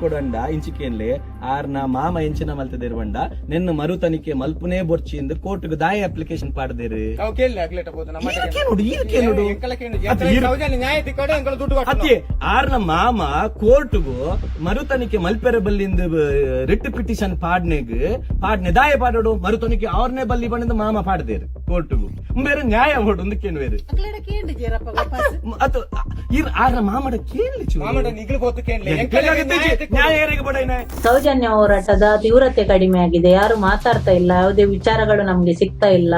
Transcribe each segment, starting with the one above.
ಕೊಡಂಡ ಇಂಚಿಕೆನ್ಲೆ ಆರ್ನ ಮಾಮ ಎಂಚಿನ ಮಲ್ತದೇರ್ ಬಂಡ. ನಿನ್ನ ಮರು ತನಿಖೆ ಮಲ್ಪುನೇ ಎಂದು ಕೋರ್ಟ್ಗೆ ದಾಯ ಅಪ್ಲಿಕೇಶನ್ ಪಾಡ್ದೇರು. ಆರ್ನ ಮಾಮ ಕೋರ್ಟ್ಗು ಮರು ತನಿಖೆ ಮಲ್ಪೆರೆ ಬಲ್ಲಿಂದ ರಿಟ್ ಪಿಟಿಷನ್ ಪಾಡ್ನೆಗ್ ಪಾಡ್ನೆ ದಾಯ ಪಾಡೋಡು ಮರು ತನಿಖೆ ಅವ್ರನ್ನೇ ಬಲ್ಲಿ ಬಂದ ಮಾಮ ಪಾಡ್ದೇರು. ಕೋರ್ಟ್ಗು ಬೇರೆ ನ್ಯಾಯ ಇರ್ ಮಾಮಡ ಕೇಳಿ ಸೌಜನ್ಯ ಹೋರಾಟದ ತೀವ್ರತೆ ಕಡಿಮೆ ಆಗಿದೆ. ಯಾರು ಮಾತಾಡ್ತಾ ಇಲ್ಲ ಯಾವುದೇ ವಿಚಾರಗಳು ನಮ್ಗೆ ಸಿಗ್ತಾ ಇಲ್ಲ.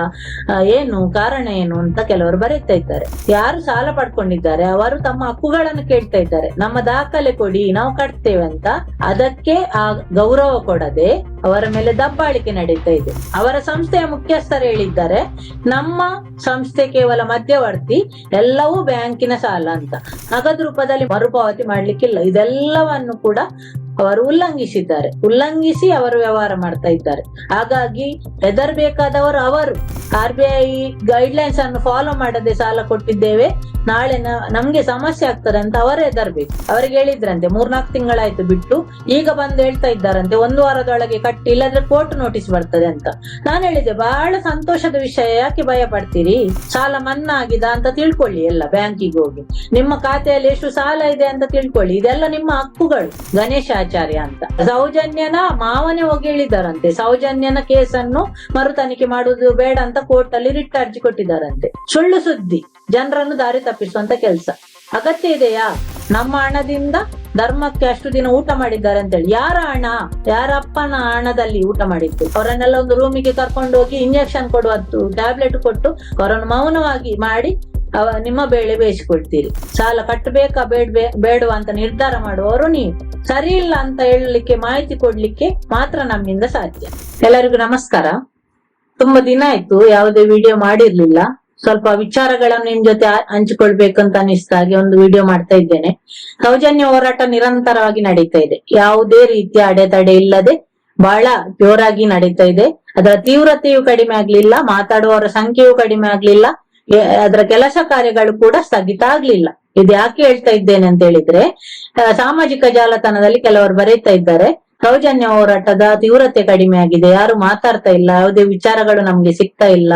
ಆ, ಏನು ಕಾರಣ ಏನು ಅಂತ ಕೆಲವರು ಬರೀತಾ ಇದ್ದಾರೆ. ಯಾರು ಸಾಲ ಪಡ್ಕೊಂಡಿದ್ದಾರೆ ಅವರು ತಮ್ಮ ಹಕ್ಕುಗಳನ್ನು ಕೇಳ್ತಾ ಇದ್ದಾರೆ. ನಮ್ಮ ದಾಖಲೆ ಕೊಡಿ ನಾವು ಕಟ್ತೇವೆ ಅಂತ. ಅದಕ್ಕೆ ಆ ಗೌರವ ಕೊಡದೆ ಅವರ ಮೇಲೆ ದಬ್ಬಾಳಿಕೆ ನಡೀತಾ ಇದೆ. ಅವರ ಸಂಸ್ಥೆಯ ಮುಖ್ಯಸ್ಥರು ಹೇಳಿದ್ದಾರೆ ನಮ್ಮ ಸಂಸ್ಥೆ ಕೇವಲ ಮಧ್ಯವರ್ತಿ ಎಲ್ಲವೂ ಬ್ಯಾಂಕಿನ ಸಾಲ ಅಂತ. ನಗದು ರೂಪದಲ್ಲಿ ಮರುಪಾವತಿ ಮಾಡ್ಲಿಕ್ಕಿಲ್ಲ. ಇದೆಲ್ಲವನ್ನು ಕೂಡ ಅವರು ಉಲ್ಲಂಘಿಸಿದ್ದಾರೆ. ಉಲ್ಲಂಘಿಸಿ ಅವರು ವ್ಯವಹಾರ ಮಾಡ್ತಾ ಇದ್ದಾರೆ. ಹಾಗಾಗಿ ಹೆದರ್ಬೇಕಾದವರು ಅವರು. R B I guidelines ಅನ್ನು ಫಾಲೋ ಮಾಡದೆ ಸಾಲ ಕೊಟ್ಟಿದ್ದೇವೆ. ನಾಳೆ ನಮ್ಗೆ ಸಮಸ್ಯೆ ಆಗ್ತದೆ ಅಂತ ಅವರು ಹೆದರ್ಬೇಕು. ಅವರಿಗೆ ಹೇಳಿದ್ರಂತೆ, ಮೂರ್ನಾಲ್ಕು ತಿಂಗಳಾಯ್ತು ಬಿಟ್ಟು, ಈಗ ಬಂದು ಹೇಳ್ತಾ ಇದ್ದಾರಂತೆ, ಒಂದು ವಾರದೊಳಗೆ ಕಟ್ಟಿ, ಇಲ್ಲದ್ರೆ ಕೋರ್ಟ್ ನೋಟಿಸ್ ಬರ್ತದೆ ಅಂತ. ನಾನು ಹೇಳಿದೆ ಬಹಳ ಸಂತೋಷದ ವಿಷಯ, ಯಾಕೆ ಭಯ ಪಡ್ತೀರಿ? ಸಾಲ ಮನ್ನಾ ಆಗಿದೆ ಅಂತ ತಿಳ್ಕೊಳ್ಳಿ ಎಲ್ಲ ಬ್ಯಾಂಕಿಗೆ ಹೋಗಿ. ನಿಮ್ಮ ಖಾತೆಯಲ್ಲಿ ಎಷ್ಟು ಸಾಲ ಇದೆ ಅಂತ ತಿಳ್ಕೊಳ್ಳಿ. ಇದೆಲ್ಲ ನಿಮ್ಮ ಹಕ್ಕುಗಳು. ಗಣೇಶಾಚಾರ್ಯ ಅಂತ. ಸೌಜನ್ಯನ ಮಾವನೇ ಹೋಗಿ ಸೌಜನ್ಯನ ಕೇಸನ್ನು ಮರು ತನಿಖೆ ಮಾಡುವುದು ಬೇಡ ಅಂತ ಕೋರ್ಟ್ ಅಲ್ಲಿ ರಿಟ್ ಅರ್ಜಿ ಕೊಟ್ಟಿದ್ದಾರಂತೆ ಸುಳ್ಳು ಸುದ್ದಿ. ಜನರನ್ನು ದಾರಿ ತಪ್ಪಿಸುವಂತ ಕೆಲಸ. ಅಗತ್ಯ ಇದೆಯಾ? ನಮ್ಮ ಹಣದಿಂದ ಧರ್ಮಕ್ಕೆ ಅಷ್ಟು ದಿನ ಊಟ ಮಾಡಿದ್ದಾರೆ ಅಂತೇಳಿ. ಯಾರ ಹಣ? ಯಾರ ಅಪ್ಪನ ಹಣದಲ್ಲಿ ಊಟ ಮಾಡಿತ್ತು ಅವರನ್ನೆಲ್ಲ ಒಂದು ರೂಮಿಗೆ ಕರ್ಕೊಂಡು ಹೋಗಿ ಇಂಜೆಕ್ಷನ್ ಕೊಡುವದ್ದು ಟ್ಯಾಬ್ಲೆಟ್ ಕೊಟ್ಟು ಅವರನ್ನು ಮೌನವಾಗಿ ಮಾಡಿ ಅವ ನಿಮ್ಮ ಬೇಳೆ ಬೇಯಿಸಿಕೊಳ್ತೀರಿ ಸಾಲ ಕಟ್ಟಬೇಕಾ ಬೇಡ ಬೇಡವಾ ಅಂತ ನಿರ್ಧಾರ ಮಾಡುವವರು ನೀವು. ಸರಿ ಇಲ್ಲ ಅಂತ ಹೇಳಲಿಕ್ಕೆ ಮಾಹಿತಿ ಕೊಡ್ಲಿಕ್ಕೆ ಮಾತ್ರ ನಮ್ಮಿಂದ ಸಾಧ್ಯ. ಎಲ್ಲರಿಗೂ ನಮಸ್ಕಾರ. ತುಂಬಾ ದಿನ ಆಯ್ತು, ಯಾವುದೇ ವಿಡಿಯೋ ಮಾಡಿರ್ಲಿಲ್ಲ. ಸ್ವಲ್ಪ ವಿಚಾರಗಳನ್ನು ನಿಮ್ ಜೊತೆ ಹಂಚಿಕೊಳ್ಬೇಕಂತ ಹಂಚಿಕೊಳ್ಬೇಕಂತ ಹಾಗೆ ಒಂದು ವಿಡಿಯೋ ಮಾಡ್ತಾ ಇದ್ದೇನೆ. ಸೌಜನ್ಯ ಹೋರಾಟ ನಿರಂತರವಾಗಿ ನಡೀತಾ ಇದೆ. ಯಾವುದೇ ರೀತಿಯ ಅಡೆತಡೆ ಇಲ್ಲದೆ ಬಹಳ ಜೋರಾಗಿ ನಡೀತಾ ಇದೆ. ಅದರ ತೀವ್ರತೆಯು ಕಡಿಮೆ ಆಗ್ಲಿಲ್ಲ, ಮಾತಾಡುವವರ ಸಂಖ್ಯೆಯು ಕಡಿಮೆ ಆಗ್ಲಿಲ್ಲ. ಅದರ ಕೆಲಸ ಕಾರ್ಯಗಳು ಕೂಡ ಸ್ಥಗಿತ ಆಗ್ಲಿಲ್ಲ. ಇದು ಯಾಕೆ ಹೇಳ್ತಾ ಇದ್ದೇನೆ ಅಂತ ಹೇಳಿದ್ರೆ ಸಾಮಾಜಿಕ ಜಾಲತಾಣದಲ್ಲಿ ಕೆಲವರು ಬರೀತಾ ಇದ್ದಾರೆ. ಸೌಜನ್ಯ ಹೋರಾಟದ ತೀವ್ರತೆ ಕಡಿಮೆ ಆಗಿದೆ, ಯಾರು ಮಾತಾಡ್ತಾ ಇಲ್ಲ, ಯಾವುದೇ ವಿಚಾರಗಳು ನಮ್ಗೆ ಸಿಗ್ತಾ ಇಲ್ಲ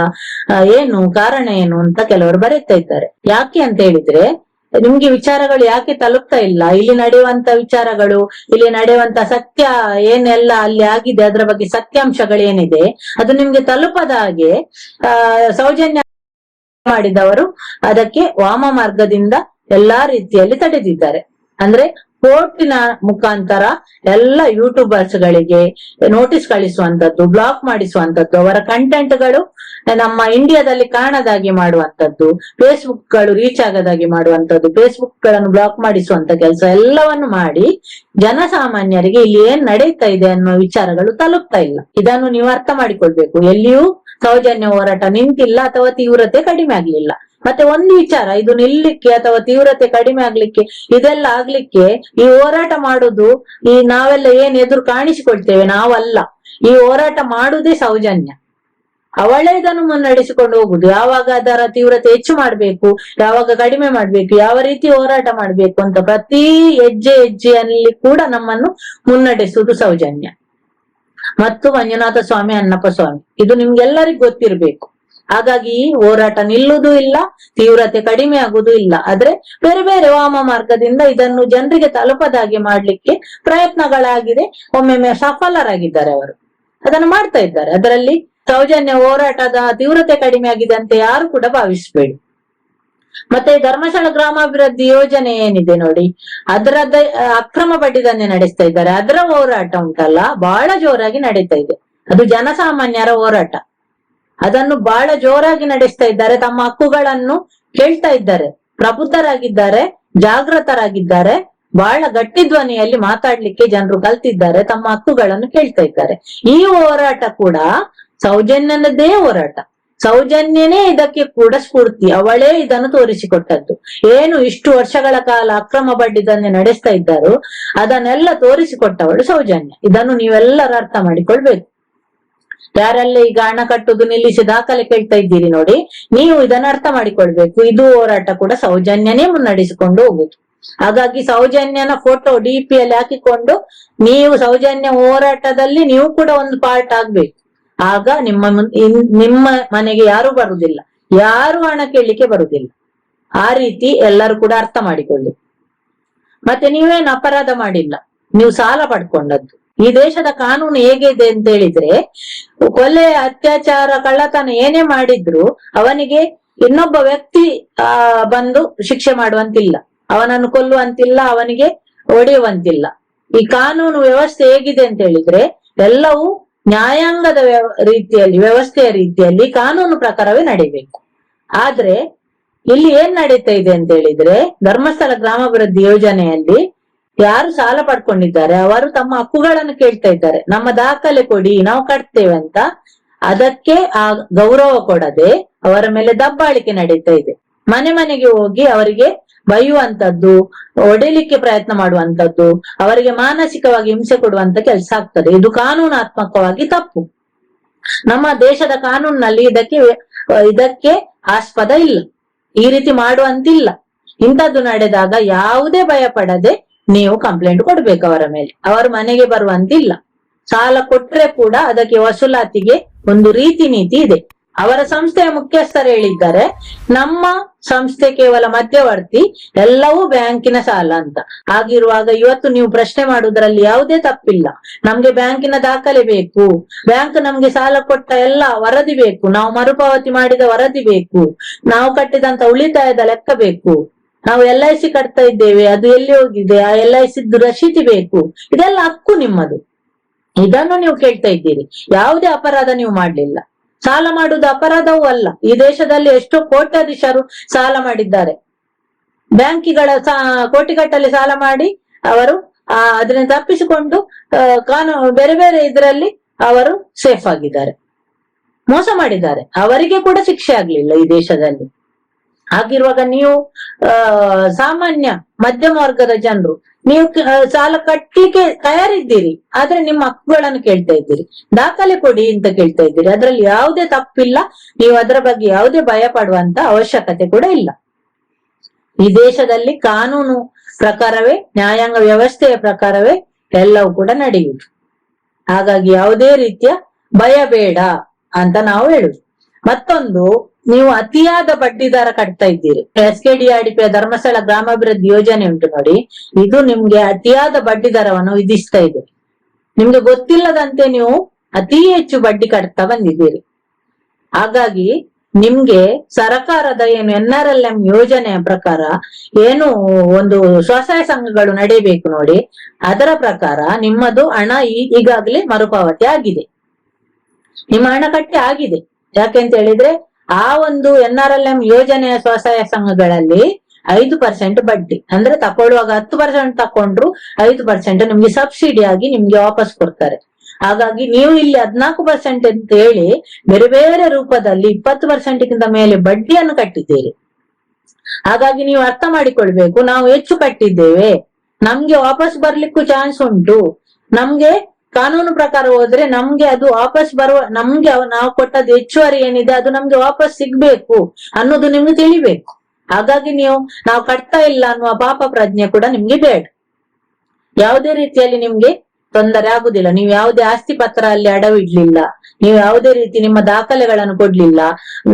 ಏನು, ಕಾರಣ ಏನು ಅಂತ ಕೆಲವರು ಬರೀತಾ ಇದ್ದಾರೆ. ಯಾಕೆ ಅಂತ ಹೇಳಿದ್ರೆ, ನಿಮ್ಗೆ ವಿಚಾರಗಳು ಯಾಕೆ ತಲುಪ್ತಾ ಇಲ್ಲ? ಇಲ್ಲಿ ನಡೆಯುವಂತ ವಿಚಾರಗಳು, ಇಲ್ಲಿ ನಡೆಯುವಂತ ಸತ್ಯ ಏನೆಲ್ಲ ಅಲ್ಲಿ ಆಗಿದೆ, ಅದರ ಬಗ್ಗೆ ಸತ್ಯಾಂಶಗಳೇನಿದೆ, ಅದು ನಿಮ್ಗೆ ತಲುಪದ ಹಾಗೆ ಸೌಜನ್ಯ ಮಾಡಿದವರು ಅದಕ್ಕೆ ವಾಮ ಮಾರ್ಗದಿಂದ ಎಲ್ಲಾ ರೀತಿಯಲ್ಲಿ ತಡೆದಿದ್ದಾರೆ. ಅಂದ್ರೆ ಕೋರ್ಟಿನ ಮುಖಾಂತರ ಎಲ್ಲ ಯೂಟ್ಯೂಬರ್ಸ್ ಗಳಿಗೆ ನೋಟಿಸ್ ಕಳಿಸುವಂತದ್ದು ಬ್ಲಾಕ್ ಮಾಡಿಸುವಂತದ್ದು, ಅವರ ಕಂಟೆಂಟ್ಗಳು ನಮ್ಮ ಇಂಡಿಯಾದಲ್ಲಿ ಕಾಣದಾಗಿ ಮಾಡುವಂತದ್ದು ಫೇಸ್ಬುಕ್ಗಳು ರೀಚ್ ಆಗದಾಗಿ ಮಾಡುವಂತದ್ದು ಫೇಸ್ಬುಕ್ಗಳನ್ನು ಬ್ಲಾಕ್ ಮಾಡಿಸುವಂತ ಕೆಲಸ ಎಲ್ಲವನ್ನು ಮಾಡಿ ಜನಸಾಮಾನ್ಯರಿಗೆ ಇಲ್ಲಿ ಏನ್ ನಡೀತಾ ಇದೆ ಅನ್ನೋ ವಿಚಾರಗಳು ತಲುಪ್ತಾ ಇಲ್ಲ. ಇದನ್ನು ನೀವು ಅರ್ಥ ಮಾಡಿಕೊಳ್ಬೇಕು. ಎಲ್ಲಿಯೂ ಸೌಜನ್ಯ ಹೋರಾಟ ನಿಂತಿಲ್ಲ ಅಥವಾ ತೀವ್ರತೆ ಕಡಿಮೆ ಆಗ್ಲಿಲ್ಲ. ಮತ್ತೆ ಒಂದು ವಿಚಾರ, ಇದು ನಿಲ್ಲಿಕ್ಕೆ ಅಥವಾ ತೀವ್ರತೆ ಕಡಿಮೆ ಆಗ್ಲಿಕ್ಕೆ, ಇದೆಲ್ಲ ಆಗ್ಲಿಕ್ಕೆ ಈ ಹೋರಾಟ ಮಾಡುದು ಈ ನಾವೆಲ್ಲ ಏನ್ ಎದುರು ಕಾಣಿಸಿಕೊಳ್ತೇವೆ? ನಾವಲ್ಲ. ಈ ಹೋರಾಟ ಮಾಡುದೇ ಸೌಜನ್ಯ. ಅವಳೇ ಇದನ್ನು ಮುನ್ನಡೆಸಿಕೊಂಡು ಹೋಗುದು? ಯಾವಾಗ ಅದರ ತೀವ್ರತೆ ಹೆಚ್ಚು ಮಾಡ್ಬೇಕು? ಯಾವಾಗ ಕಡಿಮೆ ಮಾಡ್ಬೇಕು? ಯಾವ ರೀತಿ ಹೋರಾಟ ಮಾಡ್ಬೇಕು? ಅಂತ ಪ್ರತಿ ಹೆಜ್ಜೆ ಹೆಜ್ಜೆಯಲ್ಲಿ ಕೂಡ ನಮ್ಮನ್ನು ಮುನ್ನಡೆಸುವುದು ಸೌಜನ್ಯ. ಮತ್ತು ಮಂಜುನಾಥ ಸ್ವಾಮಿ ಅನ್ನಪ್ಪ ಸ್ವಾಮಿ. ಇದು ನಿಮ್ಗೆಲ್ಲರಿಗೂ ಗೊತ್ತಿರ್ಬೇಕು. ಹಾಗಾಗಿ ಹೋರಾಟ ನಿಲ್ಲುವುದೂ ಇಲ್ಲ, ತೀವ್ರತೆ ಕಡಿಮೆ ಆಗುವುದು ಇಲ್ಲ. ಆದ್ರೆ ಬೇರೆ ಬೇರೆ ವಾಮ ಮಾರ್ಗದಿಂದ ಇದನ್ನು ಜನರಿಗೆ ತಲುಪದಾಗಿ ಮಾಡ್ಲಿಕ್ಕೆ ಪ್ರಯತ್ನಗಳಾಗಿದೆ. ಒಮ್ಮೊಮ್ಮೆ ಸಫಲರಾಗಿದ್ದಾರೆ ಅವರು. ಅದನ್ನು ಮಾಡ್ತಾ ಇದ್ದಾರೆ. ಅದರಲ್ಲಿ ಸೌಜನ್ಯ ಹೋರಾಟದ ತೀವ್ರತೆ ಕಡಿಮೆ ಆಗಿದೆ ಅಂತ ಯಾರು ಕೂಡ ಭಾವಿಸಬೇಡಿ. ಮತ್ತೆ ಧರ್ಮಸ್ಥಳ ಗ್ರಾಮಾಭಿವೃದ್ಧಿ ಯೋಜನೆ ಏನಿದೆ ನೋಡಿ, ಅದರದ ಅಕ್ರಮ ಬಡ್ಡಿದನ್ನೇ ನಡೆಸ್ತಾ ಇದ್ದಾರೆ. ಅದರ ಹೋರಾಟ ಉಂಟಲ್ಲ ಬಹಳ ಜೋರಾಗಿ ನಡೀತಾ ಇದೆ. ಅದು ಜನಸಾಮಾನ್ಯರ ಹೋರಾಟ. ಅದನ್ನು ಬಹಳ ಜೋರಾಗಿ ನಡೆಸ್ತಾ ಇದ್ದಾರೆ, ತಮ್ಮ ಹಕ್ಕುಗಳನ್ನು ಕೇಳ್ತಾ ಇದ್ದಾರೆ, ಪ್ರಬುದ್ಧರಾಗಿದ್ದಾರೆ, ಜಾಗೃತರಾಗಿದ್ದಾರೆ ಬಹಳ ಗಟ್ಟಿ ಧ್ವನಿಯಲ್ಲಿ ಮಾತಾಡ್ಲಿಕ್ಕೆ ಜನರು ಕಲ್ತಿದ್ದಾರೆ, ತಮ್ಮ ಹಕ್ಕುಗಳನ್ನು ಕೇಳ್ತಾ ಇದ್ದಾರೆ. ಈ ಹೋರಾಟ ಕೂಡ ಸೌಜನ್ಯನದ್ದೇ ಹೋರಾಟ. ಸೌಜನ್ಯನೇ ಇದಕ್ಕೆ ಕೂಡ ಸ್ಫೂರ್ತಿ. ಅವಳೇ ಇದನ್ನು ತೋರಿಸಿಕೊಟ್ಟದ್ದು. ಏನು ಇಷ್ಟು ವರ್ಷಗಳ ಕಾಲ ಅಕ್ರಮ ಬಡ್ಡಿ ದಂಧೆ ನಡೆಸ್ತಾ ಇದ್ದಾರೋ, ಅದನ್ನೆಲ್ಲ ತೋರಿಸಿಕೊಟ್ಟವಳು ಸೌಜನ್ಯ. ಇದನ್ನು ನೀವೆಲ್ಲರೂ ಅರ್ಥ ಮಾಡಿಕೊಳ್ಬೇಕು. ಯಾರೆಲ್ಲ ಈಗ ಹಣ ಕಟ್ಟುದು ನಿಲ್ಲಿಸಿ ದಾಖಲೆ ಕೇಳ್ತಾ ಇದ್ದೀರಿ ನೋಡಿ, ನೀವು ಇದನ್ನ ಅರ್ಥ ಮಾಡಿಕೊಳ್ಬೇಕು. ಇದು ಹೋರಾಟ ಕೂಡ ಸೌಜನ್ಯನೇ ಮುನ್ನಡೆಸಿಕೊಂಡು ಹೋಗುದು ಹಾಗಾಗಿ ಸೌಜನ್ಯನ ಫೋಟೋ ಡಿಪಿ ಅಲ್ಲಿ ಹಾಕಿಕೊಂಡು, ನೀವು ಸೌಜನ್ಯ ಹೋರಾಟದಲ್ಲಿ ನೀವು ಕೂಡ ಒಂದು ಪಾರ್ಟ್ ಆಗ್ಬೇಕು. ಆಗ ನಿಮ್ಮ ನಿಮ್ಮ ಮನೆಗೆ ಯಾರು ಬರುವುದಿಲ್ಲ ಯಾರು ಹಣ ಕೇಳಲಿಕ್ಕೆ ಬರುವುದಿಲ್ಲ ಆ ರೀತಿ ಎಲ್ಲರೂ ಕೂಡ ಅರ್ಥ ಮಾಡಿಕೊಳ್ಳಿ. ಮತ್ತೆ ನೀವೇನು ಅಪರಾಧ ಮಾಡಿಲ್ಲ. ನೀವು ಸಾಲ ಪಡ್ಕೊಂಡದ್ದು. ಈ ದೇಶದ ಕಾನೂನು ಹೇಗಿದೆ ಅಂತ ಹೇಳಿದ್ರೆ, ಕೊಲೆ, ಅತ್ಯಾಚಾರ, ಕಳ್ಳತನ ಏನೇ ಮಾಡಿದ್ರು ಅವನಿಗೆ ಇನ್ನೊಬ್ಬ ವ್ಯಕ್ತಿ, ಆ, ಬಂದು ಶಿಕ್ಷೆ ಮಾಡುವಂತಿಲ್ಲ. ಅವನನ್ನು ಕೊಲ್ಲುವಂತಿಲ್ಲ, ಅವನಿಗೆ ಒಡೆಯುವಂತಿಲ್ಲ ಈ ಕಾನೂನು ವ್ಯವಸ್ಥೆ ಹೇಗಿದೆ ಅಂತ ಹೇಳಿದ್ರೆ, ಎಲ್ಲವೂ ನ್ಯಾಯಾಂಗದ ರೀತಿಯಲ್ಲಿ, ವ್ಯವಸ್ಥೆಯ ರೀತಿಯಲ್ಲಿ ಕಾನೂನು ಪ್ರಕಾರವೇ ನಡೀಬೇಕು. ಆದ್ರೆ, ಇಲ್ಲಿ ಏನ್ ನಡೀತಾ ಇದೆ ಅಂತ ಹೇಳಿದ್ರೆ, ಧರ್ಮಸ್ಥಳ ಗ್ರಾಮಾಭಿವೃದ್ಧಿ ಯೋಜನೆಯಲ್ಲಿ ಯಾರು ಸಾಲ ಪಡ್ಕೊಂಡಿದ್ದಾರೆ, ಅವರು ತಮ್ಮ ಹಕ್ಕುಗಳನ್ನು ಕೇಳ್ತಾ ಇದ್ದಾರೆ. ನಮ್ಮ ದಾಖಲೆ ಕೊಡಿ, ನಾವು ಕಟ್ತೇವೆ ಅಂತ ಅದಕ್ಕೆ ಆ ಗೌರವ ಕೊಡದೆ ಅವರ ಮೇಲೆ ದಬ್ಬಾಳಿಕೆ ನಡೀತಾ ಇದೆ. ಮನೆ ಮನೆಗೆ ಹೋಗಿ ಅವರಿಗೆ ಬೈಯುವಂತದ್ದು ಒಡೆಯಲಿಕ್ಕೆ ಪ್ರಯತ್ನ ಮಾಡುವಂತದ್ದು ಅವರಿಗೆ ಮಾನಸಿಕವಾಗಿ ಹಿಂಸೆ ಕೊಡುವಂತ ಕೆಲಸ ಆಗ್ತದೆ. ಇದು ಕಾನೂನಾತ್ಮಕವಾಗಿ ತಪ್ಪು. ನಮ್ಮ ದೇಶದ ಕಾನೂನಿನಲ್ಲಿ ಇದಕ್ಕೆ ಇದಕ್ಕೆ ಆಸ್ಪದ ಇಲ್ಲ. ಈ ರೀತಿ ಮಾಡುವಂತಿಲ್ಲ. ಇಂಥದ್ದು ನಡೆದಾಗ ಯಾವುದೇ ಭಯ ಪಡದೆ ನೀವು ಕಂಪ್ಲೇಂಟ್ ಕೊಡ್ಬೇಕು ಅವರ ಮೇಲೆ. ಅವರು ಮನೆಗೆ ಬರುವಂತಿಲ್ಲ. ಸಾಲ ಕೊಟ್ರೆ ಕೂಡ ಅದಕ್ಕೆ ವಸೂಲಾತಿಗೆ ಒಂದು ರೀತಿ ನೀತಿ ಇದೆ. ಅವರ ಸಂಸ್ಥೆಯ ಮುಖ್ಯಸ್ಥರು ಹೇಳಿದ್ದಾರೆ, ನಮ್ಮ ಸಂಸ್ಥೆ ಕೇವಲ ಮಧ್ಯವರ್ತಿ, ಎಲ್ಲವೂ ಬ್ಯಾಂಕಿನ ಸಾಲ ಅಂತ. ಆಗಿರುವಾಗ ಇವತ್ತು ನೀವು ಪ್ರಶ್ನೆ ಮಾಡುವುದರಲ್ಲಿ ಯಾವುದೇ ತಪ್ಪಿಲ್ಲ. ನಮ್ಗೆ ಬ್ಯಾಂಕಿನ ದಾಖಲೆ ಬೇಕು, ಬ್ಯಾಂಕ್ ನಮ್ಗೆ ಸಾಲ ಕೊಟ್ಟ ಎಲ್ಲ ವರದಿ ಬೇಕು, ನಾವು ಮರುಪಾವತಿ ಮಾಡಿದ ವರದಿ ಬೇಕು, ನಾವು ಕಟ್ಟಿದಂತ ಉಳಿತಾಯದ ಲೆಕ್ಕ ಬೇಕು, ನಾವು ಎಲ್ ಐ ಸಿ ಕಟ್ತಾ ಇದ್ದೇವೆ, ಅದು ಎಲ್ಲಿ ಹೋಗಿದೆ, ಆ ಎಲ್ ಐ ಸಿದ್ದು ರಶೀತಿ ಬೇಕು, ಇದೆಲ್ಲ ಹಕ್ಕು ನಿಮ್ಮದು. ಇದನ್ನು ನೀವು ಕೇಳ್ತಾ ಇದ್ದೀರಿ. ಯಾವುದೇ ಅಪರಾಧ ನೀವು ಮಾಡ್ಲಿಲ್ಲ. ಸಾಲ ಮಾಡುವುದು ಅಪರಾಧವೂ ಅಲ್ಲ. ಈ ದೇಶದಲ್ಲಿ ಎಷ್ಟೋ ಕೋಟ್ಯಾಧೀಶರು ಸಾಲ ಮಾಡಿದ್ದಾರೆ. ಬ್ಯಾಂಕಿಗಳ ಕೋಟಿಗಟ್ಟಲೆ ಸಾಲ ಮಾಡಿ ಅವರು ಆ, ಅದನ್ನ ತಪ್ಪಿಸಿಕೊಂಡು ಕಾನೂನು ಬೇರೆ ಬೇರೆ ಇದರಲ್ಲಿ ಅವರು ಸೇಫ್ ಆಗಿದ್ದಾರೆ. ಮೋಸ ಮಾಡಿದ್ದಾರೆ. ಅವರಿಗೆ ಕೂಡ ಶಿಕ್ಷೆ ಆಗ್ಲಿಲ್ಲ ಈ ದೇಶದಲ್ಲಿ. ಹಾಗಿರುವಾಗ ನೀವು ಸಾಮಾನ್ಯ ಮಧ್ಯಮ ವರ್ಗದ ಜನರು, ನೀವು ಸಾಲ ಕಟ್ಲಿಕ್ಕೆ ತಯಾರಿದ್ದೀರಿ, ಆದ್ರೆ ನಿಮ್ಮ ಹಕ್ಕುಗಳನ್ನು ಕೇಳ್ತಾ ಇದ್ದೀರಿ. ದಾಖಲೆ ಕೊಡಿ ಅಂತ ಕೇಳ್ತಾ ಇದ್ದೀರಿ. ಅದರಲ್ಲಿ ಯಾವುದೇ ತಪ್ಪಿಲ್ಲ, ನೀವು ಅದರ ಬಗ್ಗೆ ಯಾವುದೇ ಭಯ ಪಡುವಂತ ಅವಶ್ಯಕತೆ ಕೂಡ ಇಲ್ಲ. ಈ ದೇಶದಲ್ಲಿ ಕಾನೂನು ಪ್ರಕಾರವೇ, ನ್ಯಾಯಾಂಗ ವ್ಯವಸ್ಥೆಯ ಪ್ರಕಾರವೇ ಎಲ್ಲವೂ ಕೂಡ ನಡೆಯುವುದು. ಹಾಗಾಗಿ ಯಾವುದೇ ರೀತಿಯ ಭಯ ಬೇಡ ಅಂತ ನಾವು ಹೇಳುದು ಮತ್ತೊಂದು ನೀವು ಅತಿಯಾದ ಬಡ್ಡಿ ದರ ಕಟ್ತಾ ಇದ್ದೀರಿ. S K D P Dharmasthala ಗ್ರಾಮಾಭಿವೃದ್ಧಿ ಯೋಜನೆ ಉಂಟು ನೋಡಿ. ಇದು ನಿಮ್ಗೆ ಅತಿಯಾದ ಬಡ್ಡಿ ದರವನ್ನು ವಿಧಿಸ್ತಾ ಇದೆ. ನಿಮ್ಗೆ ಗೊತ್ತಿಲ್ಲದಂತೆ ನೀವು ಅತಿ ಹೆಚ್ಚು ಬಡ್ಡಿ ಕಟ್ತಾ ಬಂದಿದ್ದೀರಿ. ಹಾಗಾಗಿ ನಿಮ್ಗೆ ಸರಕಾರದ ಏನು ಎನ್ ಆರ್ ಎಲ್ ಎಂ ಯೋಜನೆಯ ಪ್ರಕಾರ ಏನು ಒಂದು ಸ್ವಸಹಾಯ ಸಂಘಗಳು ನಡೆಯಬೇಕು ನೋಡಿ, ಅದರ ಪ್ರಕಾರ ನಿಮ್ಮದು ಹಣ ಈಗಾಗಲೇ ಮರುಪಾವತಿ ಆಗಿದೆ. ನಿಮ್ಮ ಹಣ ಕಟ್ಟೆ ಆಗಿದೆ. ಯಾಕೆಂತ ಹೇಳಿದ್ರೆ ಆ ಒಂದು ಎನ್ ಆರ್ ಎಲ್ ಎಂ ಯೋಜನೆಯ ಸ್ವಸಹಾಯ ಸಂಘಗಳಲ್ಲಿ ಐದು ಪರ್ಸೆಂಟ್ ಬಡ್ಡಿ. ಅಂದ್ರೆ ತಕೊಳ್ಳುವಾಗ ಹತ್ತು ಪರ್ಸೆಂಟ್ ತಕೊಂಡ್ರು ಐದು ಪರ್ಸೆಂಟ್ ನಿಮ್ಗೆ ಸಬ್ಸಿಡಿ ಆಗಿ ನಿಮ್ಗೆ ವಾಪಸ್ ಕೊಡ್ತಾರೆ. ಹಾಗಾಗಿ ನೀವು ಇಲ್ಲಿ ಹದ್ನಾಲ್ಕು ಪರ್ಸೆಂಟ್ ಅಂತ ಹೇಳಿ ಬೇರೆ ಬೇರೆ ರೂಪದಲ್ಲಿ ಇಪ್ಪತ್ತು ಪರ್ಸೆಂಟ್ ಗಿಂತ ಮೇಲೆ ಬಡ್ಡಿಯನ್ನು ಕಟ್ಟಿದ್ದೀರಿ. ಹಾಗಾಗಿ ನೀವು ಅರ್ಥ ಮಾಡಿಕೊಳ್ಬೇಕು, ನಾವು ಹೆಚ್ಚು ಕಟ್ಟಿದ್ದೇವೆ. ನಮ್ಗೆ ವಾಪಸ್ ಬರ್ಲಿಕ್ಕೂ ಚಾನ್ಸ್ ಉಂಟು. ನಮ್ಗೆ ಕಾನೂನು ಪ್ರಕಾರ ಹೋದ್ರೆ ನಮ್ಗೆ ಅದು ವಾಪಸ್ ಬರುವ, ನಮ್ಗೆ ನಾವು ಕೊಟ್ಟದ್ದು ಹೆಚ್ಚುವರಿ ಏನಿದೆ ಅದು ನಮ್ಗೆ ವಾಪಸ್ ಸಿಗ್ಬೇಕು ಅನ್ನೋದು ನಿಮ್ಗೆ ತಿಳಿಬೇಕು. ಹಾಗಾಗಿ ನೀವು, ನಾವು ಕಟ್ತಾ ಇಲ್ಲ ಅನ್ನುವ ಪಾಪ ಪ್ರಜ್ಞೆ ಕೂಡ ನಿಮ್ಗೆ ಬೇಡ. ಯಾವುದೇ ರೀತಿಯಲ್ಲಿ ನಿಮ್ಗೆ ತೊಂದರೆ ಆಗುದಿಲ್ಲ. ನೀವು ಯಾವುದೇ ಆಸ್ತಿ ಪತ್ರ ಅಲ್ಲಿ ಅಡವಿಡ್ಲಿಲ್ಲ. ನೀವು ಯಾವುದೇ ರೀತಿ ನಿಮ್ಮ ದಾಖಲೆಗಳನ್ನು ಕೊಡ್ಲಿಲ್ಲ.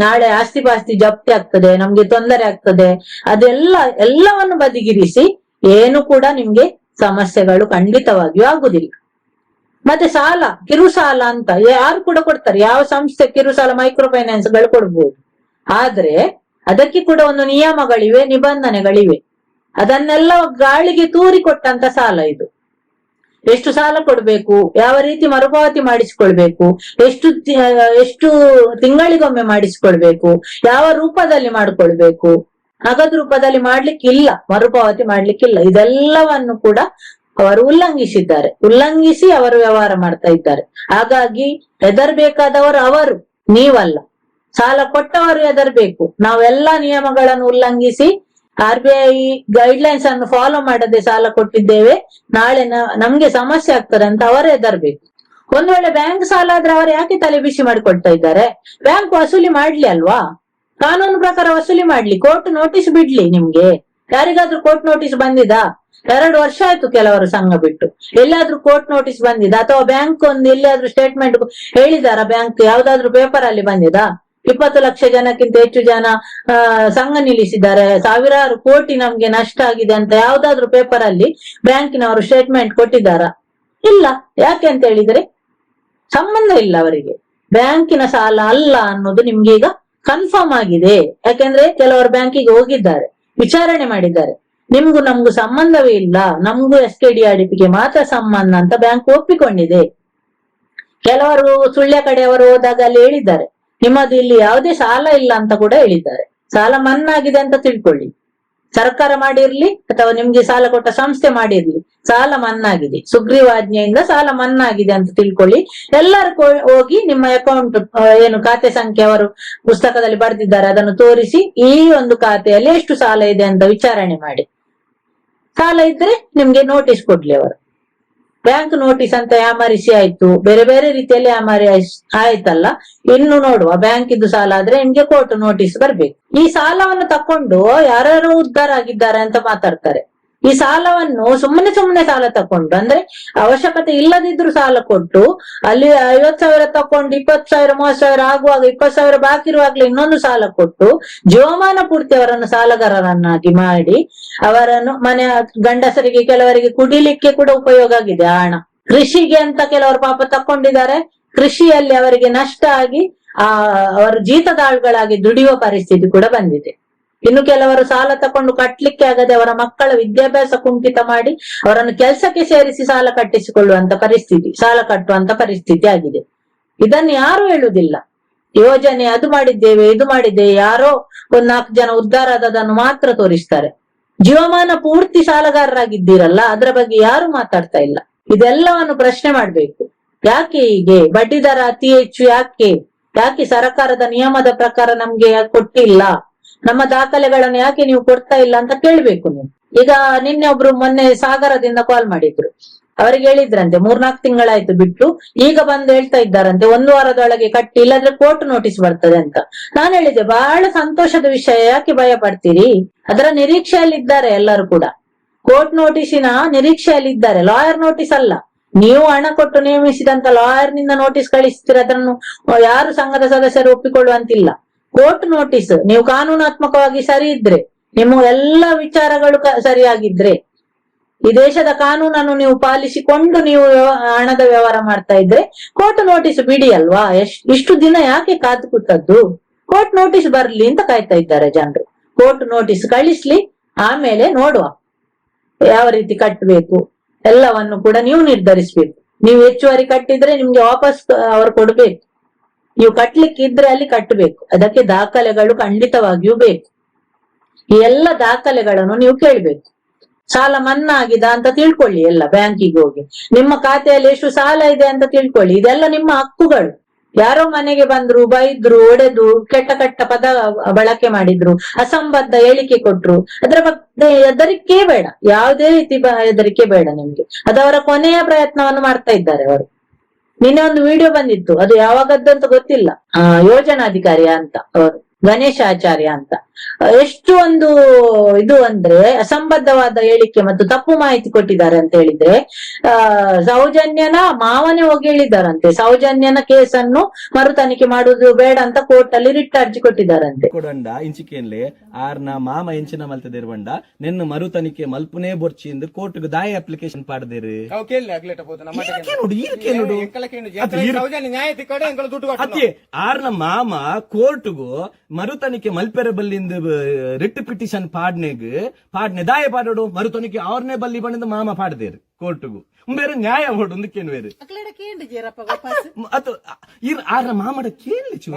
ನಾಳೆ ಆಸ್ತಿ ಪಾಸ್ತಿ ಜಪ್ತಿ ಆಗ್ತದೆ, ನಮ್ಗೆ ತೊಂದರೆ ಆಗ್ತದೆ. ಅದೆಲ್ಲ, ಎಲ್ಲವನ್ನು ಬದಿಗಿರಿಸಿ ಏನು ಕೂಡ ನಿಮ್ಗೆ ಸಮಸ್ಯೆಗಳು ಖಂಡಿತವಾಗಿಯೂ ಆಗುದಿಲ್ಲ. ಮತ್ತೆ ಸಾಲ, ಕಿರು ಸಾಲ ಅಂತ ಯಾರು ಕೂಡ ಕೊಡ್ತಾರೆ. ಯಾವ ಸಂಸ್ಥೆ ಕಿರುಸಾಲ ಮೈಕ್ರೋ ಫೈನಾನ್ಸ್ಗಳು ಕೊಡ್ಬೋದು. ಆದ್ರೆ ಅದಕ್ಕೆ ಕೂಡ ಒಂದು ನಿಯಮಗಳಿವೆ, ನಿಬಂಧನೆಗಳಿವೆ. ಅದನ್ನೆಲ್ಲ ಗಾಳಿಗೆ ತೂರಿ ಕೊಟ್ಟಂತ ಸಾಲ ಇದು. ಎಷ್ಟು ಸಾಲ ಕೊಡ್ಬೇಕು, ಯಾವ ರೀತಿ ಮರುಪಾವತಿ ಮಾಡಿಸಿಕೊಳ್ಬೇಕು, ಎಷ್ಟು ಎಷ್ಟು ತಿಂಗಳಿಗೊಮ್ಮೆ ಮಾಡಿಸಿಕೊಳ್ಬೇಕು, ಯಾವ ರೂಪದಲ್ಲಿ ಮಾಡಿಕೊಳ್ಬೇಕು ನಗದು ರೂಪದಲ್ಲಿ ಮಾಡ್ಲಿಕ್ಕಿಲ್ಲ, ಮರುಪಾವತಿ ಮಾಡ್ಲಿಕ್ಕಿಲ್ಲ. ಇದೆಲ್ಲವನ್ನು ಕೂಡ ಅವರು ಉಲ್ಲಂಘಿಸಿದ್ದಾರೆ. ಉಲ್ಲಂಘಿಸಿ ಅವರು ವ್ಯವಹಾರ ಮಾಡ್ತಾ ಇದ್ದಾರೆ. ಹಾಗಾಗಿ ಹೆದರ್ಬೇಕಾದವರು ಅವರು, ನೀವಲ್ಲ. ಸಾಲ ಕೊಟ್ಟವರು ಹೆದರ್ಬೇಕು. ನಾವೆಲ್ಲ ನಿಯಮಗಳನ್ನು ಉಲ್ಲಂಘಿಸಿ R B I guidelines ಅನ್ನು ಫಾಲೋ ಮಾಡದೆ ಸಾಲ ಕೊಟ್ಟಿದ್ದೇವೆ. ನಾಳೆ ನಮ್ಗೆ ಸಮಸ್ಯೆ ಆಗ್ತದೆ ಅಂತ ಅವರು ಹೆದರ್ಬೇಕು. ಒಂದ್ ವೇಳೆ ಬ್ಯಾಂಕ್ ಸಾಲ ಆದ್ರೆ ಅವರು ಯಾಕೆ ತಲೆ ಬಿಸಿ ಮಾಡಿಕೊಳ್ತಾ ಇದ್ದಾರೆ? ಬ್ಯಾಂಕ್ ವಸೂಲಿ ಮಾಡ್ಲಿ ಅಲ್ವಾ? ಕಾನೂನು ಪ್ರಕಾರ ವಸೂಲಿ ಮಾಡ್ಲಿ. ಕೋರ್ಟ್ ನೋಟಿಸ್ ಬಿಡ್ಲಿ ನಿಮ್ಗೆ. ಯಾರಿಗಾದ್ರೂ ಕೋರ್ಟ್ ನೋಟಿಸ್ ಬಂದಿದಾ? ಎರಡು ವರ್ಷ ಆಯ್ತು ಕೆಲವರು ಸಂಘ ಬಿಟ್ಟು. ಎಲ್ಲಾದ್ರೂ ಕೋರ್ಟ್ ನೋಟಿಸ್ ಬಂದಿದ? ಅಥವಾ ಬ್ಯಾಂಕ್ ಒಂದು ಎಲ್ಲಿಯಾದ್ರೂ ಸ್ಟೇಟ್ಮೆಂಟ್ ಹೇಳಿದಾರ ಬ್ಯಾಂಕ್ ಯಾವ್ದಾದ್ರು ಪೇಪರ್ ಅಲ್ಲಿ ಬಂದಿದಾ? ಇಪ್ಪತ್ತು ಲಕ್ಷ ಜನಕ್ಕಿಂತ ಹೆಚ್ಚು ಜನ ಸಂಘ ನಿಲ್ಲಿಸಿದ್ದಾರೆ. ಸಾವಿರಾರು ಕೋಟಿ ನಮ್ಗೆ ನಷ್ಟ ಆಗಿದೆ ಅಂತ ಯಾವ್ದಾದ್ರು ಪೇಪರ್ ಅಲ್ಲಿ ಬ್ಯಾಂಕಿನವರು ಸ್ಟೇಟ್ಮೆಂಟ್ ಕೊಟ್ಟಿದ್ದಾರಾ ಇಲ್ಲ. ಯಾಕೆ ಅಂತ ಹೇಳಿದ್ರೆ ಸಂಬಂಧ ಇಲ್ಲ ಅವರಿಗೆ. ಬ್ಯಾಂಕಿನ ಸಾಲ ಅಲ್ಲ ಅನ್ನೋದು ನಿಮ್ಗೆ ಈಗ ಕನ್ಫರ್ಮ್ ಆಗಿದೆ. ಯಾಕೆಂದ್ರೆ ಕೆಲವರು ಬ್ಯಾಂಕಿಗೆ ಹೋಗಿದ್ದಾರೆ. ವಿಚಾರಣೆ ಮಾಡಿದ್ದಾರೆ. ನಿಮ್ಗೂ ನಮ್ಗೂ ಸಂಬಂಧವೇ ಇಲ್ಲ. ನಮ್ಗೂ ಎಸ್ ಕೆ ಡಿ ಆರ್ಗೆ ಮಾತ್ರ ಸಂಬಂಧ ಅಂತ ಬ್ಯಾಂಕ್ ಒಪ್ಪಿಕೊಂಡಿದೆ. ಕೆಲವರು ಸುಳ್ಯ ಕಡೆಯವರು ಹೋದಾಗ ಅಲ್ಲಿ ಹೇಳಿದ್ದಾರೆ. ನಿಮ್ಮದು ಇಲ್ಲಿ ಯಾವುದೇ ಸಾಲ ಇಲ್ಲ ಅಂತ ಕೂಡ ಹೇಳಿದ್ದಾರೆ. ಸಾಲ ಮನ್ನಾಗಿದೆ ಅಂತ ತಿಳ್ಕೊಳ್ಳಿ. ಸರ್ಕಾರ ಮಾಡಿರ್ಲಿ ಅಥವಾ ನಿಮ್ಗೆ ಸಾಲ ಕೊಟ್ಟ ಸಂಸ್ಥೆ ಮಾಡಿರ್ಲಿ, ಸಾಲ ಮನ್ನಾಗಿದೆ. ಸುಗ್ರೀವಾಜ್ಞೆಯಿಂದ ಸಾಲ ಮನ್ನಾಗಿದೆ ಅಂತ ತಿಳ್ಕೊಳ್ಳಿ. ಎಲ್ಲರೂ ಹೋಗಿ ನಿಮ್ಮ ಅಕೌಂಟ್ ಏನು ಖಾತೆ ಸಂಖ್ಯೆ ಅವರು ಪುಸ್ತಕದಲ್ಲಿ ಬರೆದಿದ್ದಾರೆ, ಅದನ್ನು ತೋರಿಸಿ ಈ ಒಂದು ಖಾತೆಯಲ್ಲಿ ಎಷ್ಟು ಸಾಲ ಇದೆ ಅಂತ ವಿಚಾರಣೆ ಮಾಡಿ. ಸಾಲ ಇದ್ರೆ ನಿಮ್ಗೆ ನೋಟಿಸ್ ಕೊಡ್ಲಿ ಅವರು. ಬ್ಯಾಂಕ್ ನೋಟಿಸ್ ಅಂತ ಯಾಮಾರಿಸಿ ಆಯ್ತು. ಬೇರೆ ಬೇರೆ ರೀತಿಯಲ್ಲಿ ಯಾಮಾರಿ ಆಯ್ತಲ್ಲ. ಇನ್ನು ನೋಡುವ. ಬ್ಯಾಂಕ್ ಇದ್ದು ಸಾಲ ಆದ್ರೆ ನಿಮ್ಗೆ ಕೋರ್ಟ್ ನೋಟಿಸ್ ಬರ್ಬೇಕು. ಈ ಸಾಲವನ್ನು ತಕೊಂಡು ಯಾರ್ಯಾರು ಉದ್ದಾರ ಆಗಿದ್ದಾರೆ ಅಂತ ಮಾತಾಡ್ತಾರೆ. ಈ ಸಾಲವನ್ನು ಸುಮ್ಮನೆ ಸುಮ್ಮನೆ ಸಾಲ ತಕೊಂಡು ಅಂದ್ರೆ ಅವಶ್ಯಕತೆ ಇಲ್ಲದಿದ್ರು ಸಾಲ ಕೊಟ್ಟು, ಅಲ್ಲಿ ಐವತ್ ಸಾವಿರ ತಕೊಂಡು ಇಪ್ಪತ್ ಸಾವಿರ ಮೂವತ್ ಸಾವಿರ ಆಗುವಾಗ ಇಪ್ಪತ್ ಸಾವಿರ ಬಾಕಿ ಇರುವಾಗ್ಲೇ ಇನ್ನೊಂದು ಸಾಲ ಕೊಟ್ಟು ಜೀವಮಾನ ಪೂರ್ತಿ ಅವರನ್ನು ಸಾಲಗಾರರನ್ನಾಗಿ ಮಾಡಿ, ಅವರನ್ನು ಮನೆ ಗಂಡಸರಿಗೆ, ಕೆಲವರಿಗೆ ಕುಡಿಲಿಕ್ಕೆ ಕೂಡ ಉಪಯೋಗ ಆಗಿದೆ. ಹಣ ಕೃಷಿಗೆ ಅಂತ ಕೆಲವರು ಪಾಪ ತಕೊಂಡಿದ್ದಾರೆ ಕೃಷಿಯಲ್ಲಿ ಅವರಿಗೆ ನಷ್ಟ ಆಗಿ, ಆ, ಅವರು ಜೀತದಾಳುಗಳಾಗಿ ದುಡಿಯುವ ಪರಿಸ್ಥಿತಿ ಕೂಡ ಬಂದಿದೆ. ಇನ್ನು ಕೆಲವರು ಸಾಲ ತಕೊಂಡು ಕಟ್ಲಿಕ್ಕೆ ಆಗದೆ ಅವರ ಮಕ್ಕಳ ವಿದ್ಯಾಭ್ಯಾಸ ಕುಂಠಿತ ಮಾಡಿ ಅವರನ್ನು ಕೆಲಸಕ್ಕೆ ಸೇರಿಸಿ ಸಾಲ ಕಟ್ಟಿಸಿಕೊಳ್ಳುವಂತ ಪರಿಸ್ಥಿತಿ, ಸಾಲ ಕಟ್ಟುವಂತ ಪರಿಸ್ಥಿತಿ ಆಗಿದೆ. ಇದನ್ನು ಯಾರು ಹೇಳುವುದಿಲ್ಲ. ಯೋಜನೆ ಅದು ಮಾಡಿದ್ದೇವೆ, ಇದು ಮಾಡಿದ್ದೇವೆ ಯಾರೋ ಒಂದ್ ನಾಲ್ಕು ಜನ ಉದ್ಧಾರ ಆದದನ್ನು ಮಾತ್ರ ತೋರಿಸ್ತಾರೆ. ಜೀವಮಾನ ಪೂರ್ತಿ ಸಾಲಗಾರರಾಗಿದ್ದೀರಲ್ಲ, ಅದರ ಬಗ್ಗೆ ಯಾರು ಮಾತಾಡ್ತಾ ಇಲ್ಲ. ಇದೆಲ್ಲವನ್ನು ಪ್ರಶ್ನೆ ಮಾಡ್ಬೇಕು. ಯಾಕೆ ಹೀಗೆ? ಬಡ್ಡಿ ದರ ಅತಿ ಹೆಚ್ಚು ಯಾಕೆ? ಯಾಕೆ ಸರ್ಕಾರದ ನಿಯಮದ ಪ್ರಕಾರ ನಮ್ಗೆ ಕೊಟ್ಟಿಲ್ಲ? ನಮ್ಮ ದಾಖಲೆಗಳನ್ನು ಯಾಕೆ ನೀವು ಕೊಡ್ತಾ ಇಲ್ಲ ಅಂತ ಕೇಳ್ಬೇಕು ನೀವು. ಈಗ ನಿನ್ನೆ ಒಬ್ರು ಮೊನ್ನೆ ಸಾಗರದಿಂದ ಕಾಲ್ ಮಾಡಿದ್ರು. ಅವರಿಗೆ ಹೇಳಿದ್ರಂತೆ, ಮೂರ್ನಾಲ್ಕು ತಿಂಗಳಾಯ್ತು ಬಿಟ್ಟು ಈಗ ಬಂದು ಹೇಳ್ತಾ ಇದ್ದಾರಂತೆ, ಒಂದು ವಾರದೊಳಗೆ ಕಟ್ಟಿ, ಇಲ್ಲಾದ್ರೆ ಕೋರ್ಟ್ ನೋಟಿಸ್ ಬರ್ತದೆ ಅಂತ. ನಾನು ಹೇಳಿದೆ ಬಹಳ ಸಂತೋಷದ ವಿಷಯ, ಯಾಕೆ ಭಯ ಪಡ್ತೀರಿ? ಅದರ ನಿರೀಕ್ಷೆಯಲ್ಲಿ ಇದ್ದಾರೆ ಎಲ್ಲರೂ ಕೂಡ. ಕೋರ್ಟ್ ನೋಟಿಸಿನ ನಿರೀಕ್ಷೆಯಲ್ಲಿ ಇದ್ದಾರೆ ಲಾಯರ್ ನೋಟಿಸ್ ಅಲ್ಲ. ನೀವು ಹಣ ಕೊಟ್ಟು ನೇಮಿಸಿದಂತ ಲಾಯರ್ನಿಂದ ನೋಟಿಸ್ ಕಳಿಸ್ತೀರ, ಅದನ್ನು ಯಾರು ಸಂಘದ ಸದಸ್ಯರು ಒಪ್ಪಿಕೊಳ್ಳುವಂತಿಲ್ಲ. ಕೋರ್ಟ್ ನೋಟಿಸ್, ನೀವು ಕಾನೂನಾತ್ಮಕವಾಗಿ ಸರಿ ಇದ್ರೆ, ನಿಮ್ಮ ಎಲ್ಲ ವಿಚಾರಗಳು ಸರಿಯಾಗಿದ್ರೆ, ಈ ದೇಶದ ಕಾನೂನನ್ನು ನೀವು ಪಾಲಿಸಿಕೊಂಡು ನೀವು ಹಣದ ವ್ಯವಹಾರ ಮಾಡ್ತಾ ಇದ್ರೆ, ಕೋರ್ಟ್ ನೋಟಿಸ್ ಬಿಡಿ ಅಲ್ವಾ? ಇಷ್ಟು ದಿನ ಯಾಕೆ ಕಾದು ಕೂತದ್ದು? ಕೋರ್ಟ್ ನೋಟಿಸ್ ಬರ್ಲಿ ಅಂತ ಕಾಯ್ತಾ ಇದ್ದಾರೆ ಜನರು. ಕೋರ್ಟ್ ನೋಟಿಸ್ ಕಳಿಸ್ಲಿ, ಆಮೇಲೆ ನೋಡುವ. ಯಾವ ರೀತಿ ಕಟ್ಟಬೇಕು ಎಲ್ಲವನ್ನು ಕೂಡ ನೀವು ನಿರ್ಧರಿಸ್ಬೇಕು. ನೀವು ಹೆಚ್ಚುವರಿ ಕಟ್ಟಿದ್ರೆ ನಿಮ್ಗೆ ವಾಪಸ್ ಅವರು ಕೊಡ್ಬೇಕು. ನೀವು ಕಟ್ಲಿಕ್ಕೆ ಇದ್ರೆ ಅಲ್ಲಿ ಕಟ್ಟಬೇಕು ಅದಕ್ಕೆ ದಾಖಲೆಗಳು ಖಂಡಿತವಾಗಿಯೂ ಬೇಕು. ಈ ಎಲ್ಲ ದಾಖಲೆಗಳನ್ನು ನೀವು ಕೇಳ್ಬೇಕು. ಸಾಲ ಮನ್ನಾ ಆಗಿದ ಅಂತ ತಿಳ್ಕೊಳ್ಳಿ ಎಲ್ಲ ಬ್ಯಾಂಕಿಗೆ ಹೋಗಿ. ನಿಮ್ಮ ಖಾತೆಯಲ್ಲಿ ಎಷ್ಟು ಸಾಲ ಇದೆ ಅಂತ ತಿಳ್ಕೊಳ್ಳಿ. ಇದೆಲ್ಲ ನಿಮ್ಮ ಹಕ್ಕುಗಳು. ಯಾರೋ ಮನೆಗೆ ಬಂದ್ರು, ಬೈದ್ರು ಒಡೆದು ಕೆಟ್ಟ ಕೆಟ್ಟ ಪದ ಬಳಕೆ ಮಾಡಿದ್ರು, ಅಸಂಬದ್ಧ ಹೇಳಿಕೆ ಕೊಟ್ರು, ಅದರ ಬಗ್ಗೆ ಹೆದರಿಕೆ ಬೇಡ. ಯಾವುದೇ ರೀತಿ ಹೆದರಿಕೆ ಬೇಡ ನಿಮ್ಗೆ. ಅದು ಅವರ ಕೊನೆಯ ಪ್ರಯತ್ನವನ್ನು ಮಾಡ್ತಾ ಇದ್ದಾರೆ ಅವರು. ನಿನ್ನೆ ಒಂದು ವಿಡಿಯೋ ಬಂದಿತ್ತು. ಅದು ಯಾವಾಗದ್ದಂತ ಗೊತ್ತಿಲ್ಲ. ಆ ಯೋಜನಾಧಿಕಾರಿಯ ಅಂತ ಅವರು. ಗಣೇಶ ಆಚಾರ್ಯ ಅಂತ. ಎಷ್ಟು ಒಂದು ಇದು ಅಂದ್ರೆ ಅಸಂಬದ್ಧವಾದ ಹೇಳಿಕೆ ಮತ್ತು ತಪ್ಪು ಮಾಹಿತಿ ಕೊಟ್ಟಿದ್ದಾರೆ ಅಂತ ಹೇಳಿದ್ರೆ ಆ ಸೌಜನ್ಯನ ಮಾವನೇ ಹೋಗಿ ಹೇಳಿದ್ದಾರಂತೆ. ಸೌಜನ್ಯನ ಕೇಸನ್ನು ಮರು ತನಿಖೆ ಮಾಡುವುದು ಬೇಡ ಅಂತ ಕೋರ್ಟ್ ಅಲ್ಲಿ ರಿಟ್ ಅರ್ಜಿ ಕೊಟ್ಟಿದ್ದಾರಂತೆ. ಕೊಡಂಡ ಇಂಚಿಕೆಯಲ್ಲಿ ಆರ್ನ ಮಾಮ ಇಂಚಿನ ಮಲ್ತದೇರ್ ಬಂಡ ನಿನ್ನ ಮರು ತನಿಖೆ ಬೊರ್ಚಿ ಎಂದು ಕೋರ್ಟ್ ದಾಯ ಅಪ್ಲಿಕೇಶನ್ ಪಾಡದಿರಿ. ನೋಡು ಆರ್ನ ಮಾಮ ಕೋರ್ಟ್ಗು ಮರು ತನಿಖೆ ಮಲ್ಪೆರೆ ಬಲ್ಲಿಂದ ರಿಟ್ ಪಿಟಿಷನ್ ಪಾಡ್ನೆಗ್ ಪಾಡ್ನೆ ದಾಯ ಪಾಡೋಡು ಮರುತನಿಕೆ ಅವ್ರನ್ನೇ ಬಲ್ಲಿ ಬಂಡಿಂದ ಮಾಮ ಪಾಡ್ದೇರು ಕೋರ್ಟ್ಗು. ಬೇರೆ ನ್ಯಾಯ ಹೊಡು ಜೀರಪ್ಪ ವಾಪಸ್? ಅದು ಇರ್ ಆರ್ನ ಮಾಮಡ ಕೇಳಿ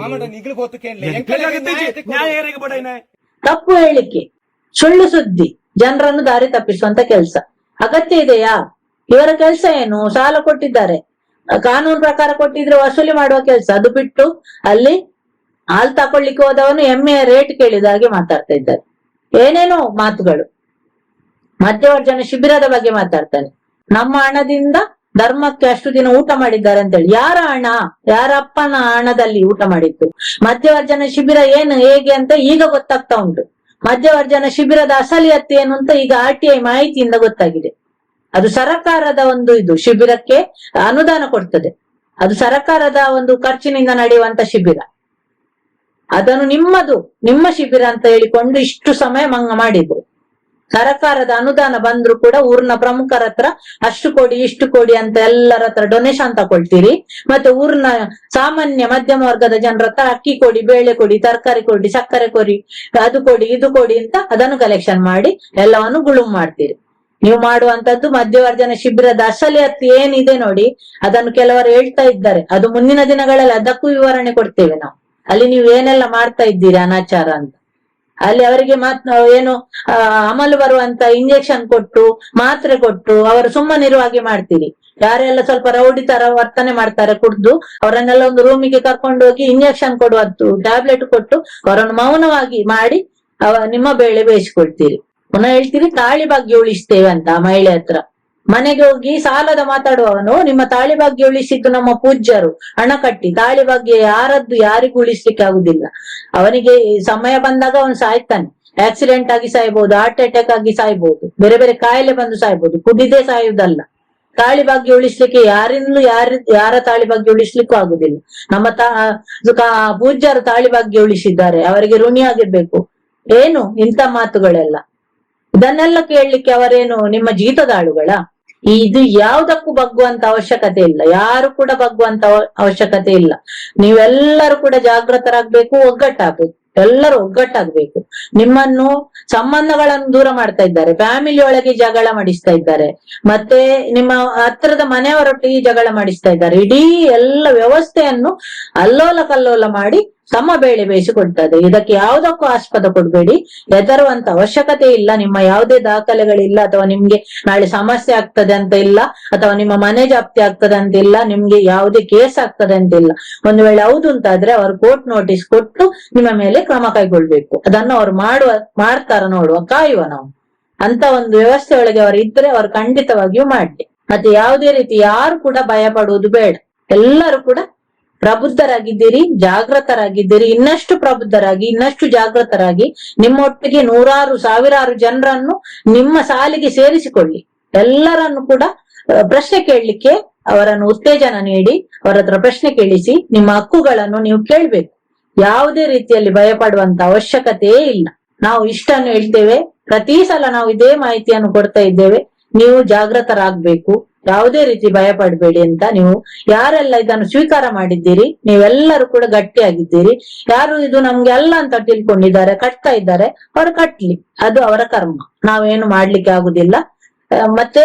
ನ್ಯಾಯ ಬಡೈನೆ ತಪ್ಪು ಹೇಳಿಕೆ. ಸುಳ್ಳು ಸುದ್ದಿ. ಜನರನ್ನು ದಾರಿ ತಪ್ಪಿಸುವಂತ ಕೆಲಸ. ಅಗತ್ಯ ಇದೆಯಾ? ಇವರ ಕೆಲಸ ಏನು? ಸಾಲ ಕೊಟ್ಟಿದ್ದಾರೆ. ಕಾನೂನು ಪ್ರಕಾರ ಕೊಟ್ಟಿದ್ರೆ ವಸೂಲಿ ಮಾಡುವ ಕೆಲಸ. ಅದು ಬಿಟ್ಟು ಅಲ್ಲಿ ಹಾಲ್ ತಕೊಳ್ಳಿಕ್ಕೆ ಹೋದವನು ಎಮ್ಮೆಯ ರೇಟ್ ಕೇಳಿದ ಹಾಗೆ ಮಾತಾಡ್ತಾ ಇದ್ದಾರೆ. ಏನೇನೋ ಮಾತುಗಳು. ಮಧ್ಯವರ್ಜನ ಶಿಬಿರದ ಬಗ್ಗೆ ಮಾತಾಡ್ತಾನೆ. ನಮ್ಮ ಹಣದಿಂದ ಧರ್ಮಕ್ಕೆ ಅಷ್ಟು ದಿನ ಊಟ ಮಾಡಿದ್ದಾರೆ ಅಂತ ಹೇಳಿ ಯಾರ ಹಣ? ಯಾರಪ್ಪನ ಹಣದಲ್ಲಿ ಊಟ ಮಾಡಿದ್ದು? ಮಧ್ಯವರ್ಜನ ಶಿಬಿರ ಏನು, ಹೇಗೆ ಅಂತ ಈಗ ಗೊತ್ತಾಗ್ತಾ ಉಂಟು. ಮಧ್ಯವರ್ಜನ ಶಿಬಿರದ ಅಸಲಿಯತ್ತು ಏನು ಅಂತ ಈಗ ಆರ್ ಟಿ ಐ ಮಾಹಿತಿಯಿಂದ ಗೊತ್ತಾಗಿದೆ. ಅದು ಸರಕಾರದ ಒಂದು ಇದು ಶಿಬಿರಕ್ಕೆ ಅನುದಾನ ಕೊಡ್ತದೆ. ಅದು ಸರಕಾರದ ಒಂದು ಖರ್ಚಿನಿಂದ ನಡೆಯುವಂತ ಶಿಬಿರ. ಅದನ್ನು ನಿಮ್ಮದು, ನಿಮ್ಮ ಶಿಬಿರ ಅಂತ ಹೇಳಿಕೊಂಡು ಇಷ್ಟು ಸಮಯ ಮಂಗ ಮಾಡಿದ್ರು. ಸರಕಾರದ ಅನುದಾನ ಬಂದ್ರು ಕೂಡ ಊರಿನ ಪ್ರಮುಖರ ಹತ್ರ ಅಷ್ಟು ಕೊಡಿ, ಇಷ್ಟು ಕೊಡಿ ಅಂತ ಎಲ್ಲರ ಹತ್ರ ಡೊನೇಷನ್ ತಗೊಳ್ತೀರಿ. ಮತ್ತೆ ಊರಿನ ಸಾಮಾನ್ಯ ಮಧ್ಯಮ ವರ್ಗದ ಜನರ ಹತ್ರ ಅಕ್ಕಿ ಕೊಡಿ, ಬೇಳೆ ಕೊಡಿ, ತರಕಾರಿ ಕೊಡಿ, ಸಕ್ಕರೆ ಕೊಡಿ, ಅದು ಕೊಡಿ, ಇದು ಕೊಡಿ ಅಂತ ಅದನ್ನು ಕಲೆಕ್ಷನ್ ಮಾಡಿ ಎಲ್ಲವನ್ನು ಗುಳುಂ ಮಾಡ್ತೀರಿ. ನೀವು ಮಾಡುವಂತದ್ದು ಮಧ್ಯವರ್ಜನ ಶಿಬಿರದ ಅಸಲಿಯತ್ತು ಏನಿದೆ ನೋಡಿ, ಅದನ್ನು ಕೆಲವರು ಹೇಳ್ತಾ ಇದ್ದಾರೆ. ಅದು ಮುಂದಿನ ದಿನಗಳಲ್ಲಿ ಅದಕ್ಕೂ ವಿವರಣೆ ಕೊಡ್ತೇವೆ ನಾವು. ಅಲ್ಲಿ ನೀವು ಏನೆಲ್ಲ ಮಾಡ್ತಾ ಇದ್ದೀರಿ ಅನಾಚಾರ ಅಂತ? ಅಲ್ಲಿ ಅವರಿಗೆ ಮಾತ್, ಏನು ಅಮಲು ಬರುವಂತ ಇಂಜೆಕ್ಷನ್ ಕೊಟ್ಟು, ಮಾತ್ರೆ ಕೊಟ್ಟು, ಅವರು ಸುಮ್ಮನಿರುವ ಹಾಗೆ ಮಾಡ್ತೀರಿ. ಯಾರೆಲ್ಲ ಸ್ವಲ್ಪ ರೌಡಿ ತರ ವರ್ತನೆ ಮಾಡ್ತಾರೆ ಕುಡ್ದು, ಅವರನ್ನೆಲ್ಲ ಒಂದು ರೂಮಿಗೆ ಕರ್ಕೊಂಡು ಹೋಗಿ ಇಂಜೆಕ್ಷನ್ ಕೊಡುವಂತು ಟ್ಯಾಬ್ಲೆಟ್ ಕೊಟ್ಟು, ಅವರನ್ನು ಮೌನವಾಗಿ ಮಾಡಿ, ಅವ, ನಿಮ್ಮ ಬೇಳೆ ಬೇಯಿಸ್ಕೊಳ್ತೀರಿ. ಪುನಃ ಹೇಳ್ತೀರಿ, ತಾಳಿ ಬಗ್ಗೆ ಉಳಿಸ್ತೇವೆ ಅಂತ ಮಹಿಳೆ ಹತ್ರ. ಮನೆಗೆ ಹೋಗಿ ಸಾಲದ ಮಾತಾಡುವವನು, ನಿಮ್ಮ ತಾಳಿ ಉಳಿಸಿದ್ದು ನಮ್ಮ ಪೂಜ್ಯರು. ಹಣ ಕಟ್ಟಿ, ತಾಳಿ ಯಾರದ್ದು ಯಾರಿಗೂ ಉಳಿಸ್ಲಿಕ್ಕೆ ಆಗುದಿಲ್ಲ. ಅವನಿಗೆ ಸಮಯ ಬಂದಾಗ ಅವನು ಸಾಯ್ತಾನೆ. ಆಕ್ಸಿಡೆಂಟ್ ಆಗಿ ಸಾಯ್ಬಹುದು ಹಾರ್ಟ್ ಅಟ್ಯಾಕ್ ಆಗಿ ಸಾಯ್ಬಹುದು ಬೇರೆ ಬೇರೆ ಕಾಯಿಲೆ ಬಂದು ಸಾಯ್ಬಹುದು ಕುಡಿದೇ ಸಾಯುವುದಲ್ಲ. ತಾಳಿ ಉಳಿಸ್ಲಿಕ್ಕೆ ಯಾರಿಂದಲೂ ಯಾರ ಯಾರ ತಾಳಿ ಉಳಿಸ್ಲಿಕ್ಕೂ ಆಗುದಿಲ್ಲ. ನಮ್ಮ ತಾ ಪೂಜ್ಯರು ತಾಳಿ ಉಳಿಸಿದ್ದಾರೆ, ಅವರಿಗೆ ಋಣಿಯಾಗಿರ್ಬೇಕು ಏನು? ಇಂಥ ಮಾತುಗಳೆಲ್ಲ. ಇದನ್ನೆಲ್ಲ ಕೇಳಲಿಕ್ಕೆ ಅವರೇನು ನಿಮ್ಮ ಜೀತದಾಳುಗಳ? ಇದು ಯಾವುದಕ್ಕೂ ಬಗ್ಗುವಂತ ಅವಶ್ಯಕತೆ ಇಲ್ಲ. ಯಾರು ಕೂಡ ಬಗ್ಗುವಂತ ಅವ- ಅವಶ್ಯಕತೆ ಇಲ್ಲ. ನೀವೆಲ್ಲರೂ ಕೂಡ ಜಾಗೃತರಾಗ್ಬೇಕು ಒಗ್ಗಟ್ಟಾಗ್ಬೇಕು. ಎಲ್ಲರೂ ಒಗ್ಗಟ್ಟಾಗ್ಬೇಕು. ನಿಮ್ಮನ್ನು ಸಂಬಂಧಗಳನ್ನು ದೂರ ಮಾಡ್ತಾ ಇದ್ದಾರೆ. ಫ್ಯಾಮಿಲಿ ಒಳಗೆ ಜಗಳ ಮಾಡಿಸ್ತಾ ಇದ್ದಾರೆ. ಮತ್ತೆ ನಿಮ್ಮ ಹತ್ರದ ಮನೆಯವರೊಟ್ಟಿಗೆ ಜಗಳ ಮಾಡಿಸ್ತಾ ಇದ್ದಾರೆ. ಇಡೀ ಎಲ್ಲ ವ್ಯವಸ್ಥೆಯನ್ನು ಅಲ್ಲೋಲ ಕಲ್ಲೋಲ ಮಾಡಿ ಸಮ ಬೇಳೆ ಬೇಯಿಸಿಕೊಡ್ತದೆ ಇದಕ್ಕೆ ಯಾವುದಕ್ಕೂ ಆಸ್ಪದ ಕೊಡಬೇಡಿ. ಹೆದರುವಂತ ಅವಶ್ಯಕತೆ ಇಲ್ಲ. ನಿಮ್ಮ ಯಾವುದೇ ದಾಖಲೆಗಳಿಲ್ಲ ಅಥವಾ ನಿಮ್ಗೆ ನಾಳೆ ಸಮಸ್ಯೆ ಆಗ್ತದೆ ಅಂತ ಇಲ್ಲ, ಅಥವಾ ನಿಮ್ಮ ಮನೆ ಜಾಪ್ತಿ ಆಗ್ತದೆ ಅಂತ ಇಲ್ಲ, ನಿಮ್ಗೆ ಯಾವುದೇ ಕೇಸ್ ಆಗ್ತದೆ ಅಂತ ಇಲ್ಲ. ಒಂದು ವೇಳೆ ಹೌದು ಅಂತಾದ್ರೆ ಅವರು ಕೋರ್ಟ್ ನೋಟಿಸ್ ಕೊಟ್ಟು ನಿಮ್ಮ ಮೇಲೆ ಕ್ರಮ ಕೈಗೊಳ್ಬೇಕು. ಅದನ್ನು ಅವ್ರು ಮಾಡುವ, ಮಾಡ್ತಾರ ನೋಡುವ, ಕಾಯುವ ನಾವು. ಅಂತ ಒಂದು ವ್ಯವಸ್ಥೆ ಒಳಗೆ ಅವರು ಇದ್ರೆ ಅವರು ಖಂಡಿತವಾಗಿಯೂ ಮಾಡಿ ಮತ್ತೆ ಯಾವುದೇ ರೀತಿ ಯಾರು ಕೂಡ ಭಯ ಪಡುವುದು ಬೇಡ. ಎಲ್ಲರೂ ಕೂಡ ಪ್ರಬುದ್ಧರಾಗಿದ್ದೀರಿ ಜಾಗೃತರಾಗಿದ್ದೀರಿ ಇನ್ನಷ್ಟು ಪ್ರಬುದ್ಧರಾಗಿ, ಇನ್ನಷ್ಟು ಜಾಗೃತರಾಗಿ ನಿಮ್ಮೊಟ್ಟಿಗೆ ನೂರಾರು, ಸಾವಿರಾರು ಜನರನ್ನು ನಿಮ್ಮ ಸಾಲಿಗೆ ಸೇರಿಸಿಕೊಳ್ಳಿ. ಎಲ್ಲರನ್ನು ಕೂಡ ಪ್ರಶ್ನೆ ಕೇಳಲಿಕ್ಕೆ ಅವರನ್ನು ಉತ್ತೇಜನ ನೀಡಿ, ಅವರ ಹತ್ರ ಪ್ರಶ್ನೆ ಕೇಳಿಸಿ, ನಿಮ್ಮ ಹಕ್ಕುಗಳನ್ನು ನೀವು ಕೇಳ್ಬೇಕು. ಯಾವುದೇ ರೀತಿಯಲ್ಲಿ ಭಯ ಪಡುವಂತ ಅವಶ್ಯಕತೆಯೇ ಇಲ್ಲ. ನಾವು ಇಷ್ಟನ್ನು ಹೇಳ್ತೇವೆ, ಪ್ರತಿ ಸಲ ನಾವು ಇದೇ ಮಾಹಿತಿಯನ್ನು ಕೊಡ್ತಾ ಇದ್ದೇವೆ, ನೀವು ಜಾಗೃತರಾಗ್ಬೇಕು ಯಾವುದೇ ರೀತಿ ಭಯ ಪಡಬೇಡಿ ಅಂತ ನೀವು ಯಾರೆಲ್ಲ ಇದನ್ನು ಸ್ವೀಕಾರ ಮಾಡಿದ್ದೀರಿ, ನೀವೆಲ್ಲರೂ ಕೂಡ ಗಟ್ಟಿಯಾಗಿದ್ದೀರಿ. ಯಾರು ಇದು ನಮ್ಗೆ ಅಲ್ಲ ಅಂತ ತಿಳ್ಕೊಂಡಿದ್ದಾರೆ, ಕಟ್ತಾ ಇದ್ದಾರೆ, ಅವರು ಕಟ್ಲಿ. ಅದು ಅವರ ಕರ್ಮ. ನಾವೇನು ಮಾಡ್ಲಿಕ್ಕೆ ಆಗುದಿಲ್ಲ. ಮತ್ತೆ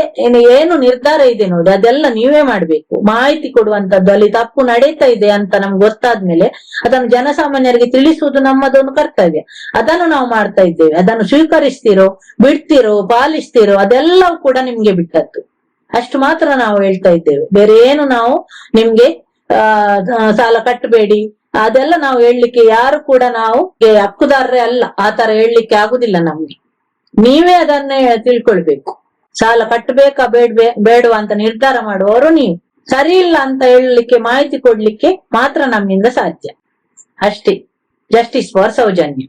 ಏನು ನಿರ್ಧಾರ ಇದೆ ನೋಡಿ, ಅದೆಲ್ಲ ನೀವೇ ಮಾಡ್ಬೇಕು. ಮಾಹಿತಿ ಕೊಡುವಂತದ್ದು ಅಲ್ಲಿ ತಪ್ಪು ನಡೀತಾ ಇದೆ ಅಂತ ನಮ್ಗೆ ಗೊತ್ತಾದ್ಮೇಲೆ ಅದನ್ನು ಜನಸಾಮಾನ್ಯರಿಗೆ ತಿಳಿಸುವುದು ನಮ್ಮದೊಂದು ಕರ್ತವ್ಯ. ಅದನ್ನು ನಾವು ಮಾಡ್ತಾ ಇದ್ದೇವೆ. ಅದನ್ನು ಸ್ವೀಕರಿಸ್ತಿರೋ, ಬಿಡ್ತಿರೋ, ಪಾಲಿಸ್ತಿರೋ ಅದೆಲ್ಲವೂ ಕೂಡ ನಿಮ್ಗೆ ಬಿಟ್ಟದ್ದು. ಅಷ್ಟು ಮಾತ್ರ ನಾವು ಹೇಳ್ತಾ ಇದ್ದೇವೆ. ಬೇರೆ ಏನು ನಾವು ನಿಮ್ಗೆ ಸಾಲ ಕಟ್ಟಬೇಡಿ. ಅದೆಲ್ಲ ನಾವು ಹೇಳಲಿಕ್ಕೆ ಯಾರು ಕೂಡ ನಾವು ಹಕ್ಕುದಾರರೇ ಅಲ್ಲ. ಆ ತರ ಹೇಳಲಿಕ್ಕೆ ಆಗುದಿಲ್ಲ ನಮ್ಗೆ. ನೀವೇ ಅದನ್ನೇ ತಿಳ್ಕೊಳ್ಬೇಕು. ಸಾಲ ಕಟ್ಟಬೇಕಾ ಬೇಡ್ಬೇ ಬೇಡವಾ ಅಂತ ನಿರ್ಧಾರ ಮಾಡುವವರು ನೀವು. ಸರಿ ಇಲ್ಲ ಅಂತ ಹೇಳಲಿಕ್ಕೆ, ಮಾಹಿತಿ ಕೊಡ್ಲಿಕ್ಕೆ ಮಾತ್ರ ನಮ್ಮಿಂದ ಸಾಧ್ಯ. ಅಷ್ಟೇ. Justice for Soujanya